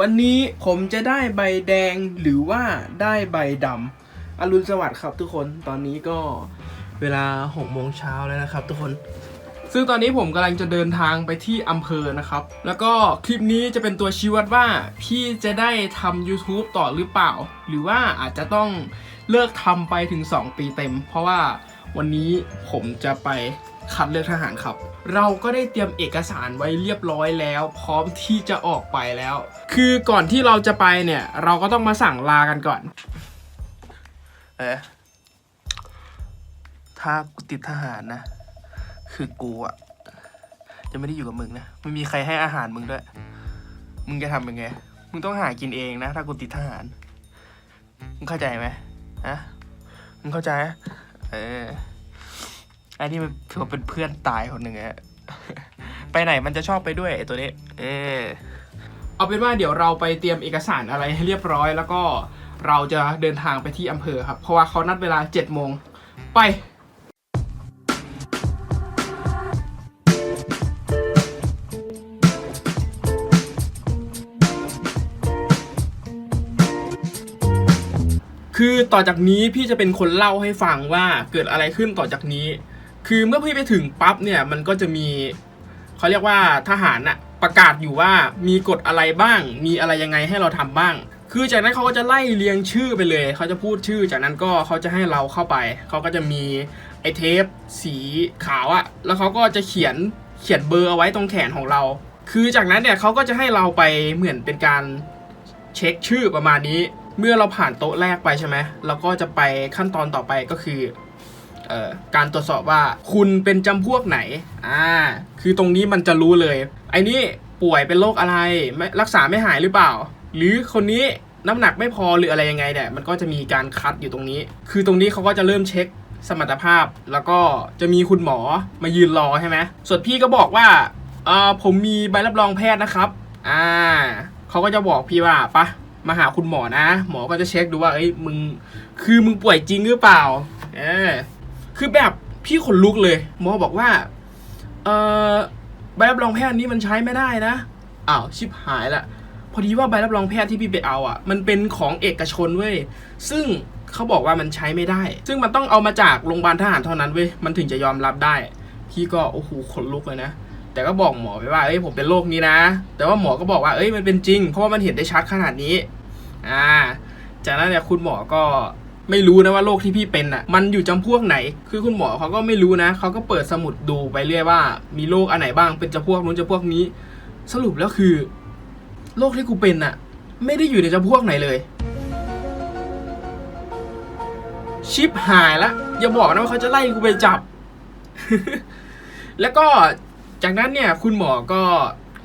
วันนี้ผมจะได้ใบแดงหรือว่าได้ใบดำอรุณสวัสดิ์ครับทุกคนตอนนี้ก็เวลา6โมงเช้าแล้วนะครับ ทุกคน ซึ่งตอนนี้ผมกำลังจะเดินทางไปที่อำเภอนะครับ แล้วก็คลิปนี้จะเป็นตัวชี้วัดว่า พี่จะได้ทำ YouTube ต่อหรือเปล่า หรือว่าอาจจะต้องเลิกทำไปถึง 2 ปีเต็ม เพราะว่าวันนี้ผมจะไป คัดเลือกทหารครับ เราก็ได้เตรียมเอกสารไว้เรียบร้อยแล้ว พร้อมที่จะออกไปแล้ว คือก่อนที่เราจะไปเนี่ย เราก็ต้องมาสั่งลากันก่อน เออถ้ากูติดทหารนะ คือกูอะจะไม่ได้อยู่กับมึงนะไม่มีใครให้อาหารมึงด้วย มึงจะทำยังไง มึงต้องหากินเองนะ ถ้ากูติดทหาร มึงเข้าใจไหมฮะมึงเข้าใจ เออ อ้นี่มันถือว่าเป็นเพื่อนตายคนหนึ่งอะไปไหนมันจะชอบไปด้วยไอ้ตัวนี้ เออเอาเป็นว่าเดี๋ยวเราไปเตรียมเอกสารอะไรให้เรียบร้อย แล้วก็เราจะเดินทางไปที่อำเภอครับ เพราะว่าเขานัดเวลา7โมงไปคือต่อจากนี้พี่จะเป็นคนเล่าให้ฟังว่าเกิดอะไรขึ้นต่อจากนี้ คือเมื่อพี่ไปถึงปั๊บเนี่ยมันก็จะมีเขาเรียกว่าทหารน่ะประกาศอยู่ว่ามีกฎอะไรบ้าง มีอะไรยังไงให้เราทำบ้าง คือจากนั้นเขาก็จะไล่เรียงชื่อไปเลย เขาจะพูดชื่อ จากนั้นก็เขาจะให้เราเข้าไป เขาก็จะมีไอเทป สีขาวอะแล้วเขาก็จะเขียนเขียนเบอร์เอาไว้ตรงแขนของเรา คือจากนั้นเนี่ยเขาก็จะให้เราไปเหมือนเป็นการเช็คชื่อประมาณนี้ เมื่อเราผ่านโต๊ะแรกไปใช่ไหมเราก็จะไปขั้นตอนต่อไปก็คือ การตรวจสอบว่าคุณเป็นจำพวกไหนอ่าคือตรงนี้มันจะรู้เลยไอ้นี่ป่วยเป็นโรคอะไรรักษาไม่หายหรือเปล่า หรือคนนี้น้ำหนักไม่พอหรืออะไรยังไงเนี่ยมันก็จะมีการคัดอยู่ตรงนี้ คือตรงนี้เขาก็จะเริ่มเช็คสมรรถภาพ แล้วก็จะมีคุณหมอมายืนรอใช่ไหมส่วนพี่ก็บอกว่าเอ่อผมมีใบรับรองแพทย์นะครับอ่าเขาก็จะบอกพี่ว่าปะมาหาคุณหมอนะ หมอก็จะเช็คดูว่าเอ้ยมึงคือมึงป่วยจริงหรือเปล่าเออ คือแบบพี่ขนลุกเลย หมอบอกว่า เออใบรับรองแพทย์นี้มันใช้ไม่ได้นะอ้าวชิบหายละพอดีว่าใบรับรองแพทย์ที่พี่ไปเอาอะ มันเป็นของเอกชนเว้ยซึ่งเขาบอกว่ามันใช้ไม่ได้ ซึ่งมันต้องเอามาจากโรงพยาบาลทหารเท่านั้นเว้ยมันถึงจะยอมรับได้ พี่ก็โอ้โหขนลุกเลยนะแต่ก็บอกหมอไปว่าเอ้ยผมเป็นโรคนี้นะ แต่ว่าหมอก็บอกว่าเอ้ยมันเป็นจริง เพราะว่ามันเห็นได้ชัดขนาดนี้ อ่า จากนั้นเนี่ยคุณหมอก็ ไม่รู้นะว่าโรคที่พี่เป็นอะ มันอยู่จำพวกไหน คือคุณหมอเขาก็ไม่รู้นะ เขาก็เปิดสมุดดูไปเรื่อยว่า มีโรคอันไหนบ้าง เป็นจำพวกนู้นจำพวกนี้ สรุปแล้วคือโรคที่กูเป็นอะ ไม่ได้อยู่ในจำพวกไหนเลย ชิปหายละ อย่าบอกนะว่าเขาจะไล่กูไปจับ แล้วก็จากนั้นเนี่ยคุณหมอก็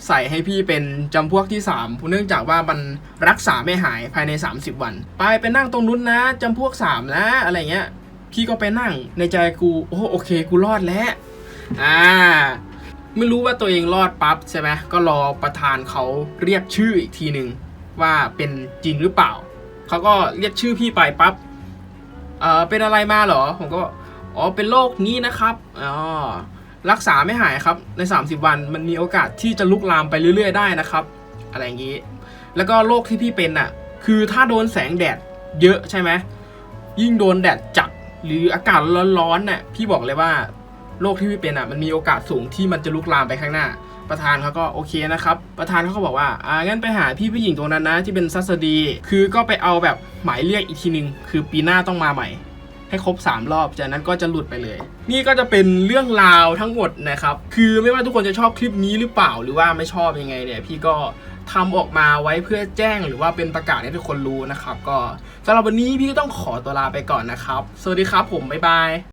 ใส่ให้พี่เป็นจำพวกที่3เนื่องจากว่ามันรักษาไม่หายภายใน 30 วัน ไปไปนั่งตรงนู้นนะจำพวก3นะอะไรเงี้ย พี่ก็ไปนั่งในใจกูโอ้โอเคกูรอดแล้วอ่าไม่รู้ว่าตัวเองรอดปั๊บใช่ไหมก็รอประธานเขาเรียกชื่ออีกทีหนึ่งว่าเป็นจริงหรือเปล่าเขาก็เรียกชื่อพี่ไปปั๊บเออเป็นอะไรมาเหรอผมก็อ๋อเป็นโรคนี้นะครับอ๋อ รักษาไม่หายครับใน 30 วันมันมีโอกาสที่จะลุกลามไปเรื่อย ๆ ได้นะครับ อะไรอย่างนี้ แล้วก็โรคที่พี่เป็นอะ คือถ้าโดนแสงแดดเยอะใช่ไหมยิ่งโดนแดดจัดหรืออากาศร้อนๆน่ะพี่บอกเลยว่าโรคที่พี่เป็นอะมันมีโอกาสสูงที่มันจะลุกลามไปข้างหน้า ประธานเขาก็โอเคนะครับ ประธานเขาก็บอกว่าอ่างั้นไปหาพี่ผู้หญิงตรงนั้นนะที่เป็นซัสดี คือก็ไปเอาแบบหมายเรียกอีกทีหนึ่งคือปีหน้าต้องมาใหม่ ให้ครบ 3 รอบ จากนั้นก็จะหลุดไปเลย นี่ก็จะเป็นเรื่องราวทั้งหมดนะครับ คือไม่ว่าทุกคนจะชอบคลิปนี้หรือเปล่าหรือว่าไม่ชอบยังไงเนี่ยพี่ก็ทำออกมาไว้เพื่อแจ้งหรือว่าเป็นประกาศให้ทุกคนรู้นะครับ ก็สำหรับวันนี้พี่ก็ต้องขอตัวลาไปก่อนนะครับ สวัสดีครับผมบ๊ายบาย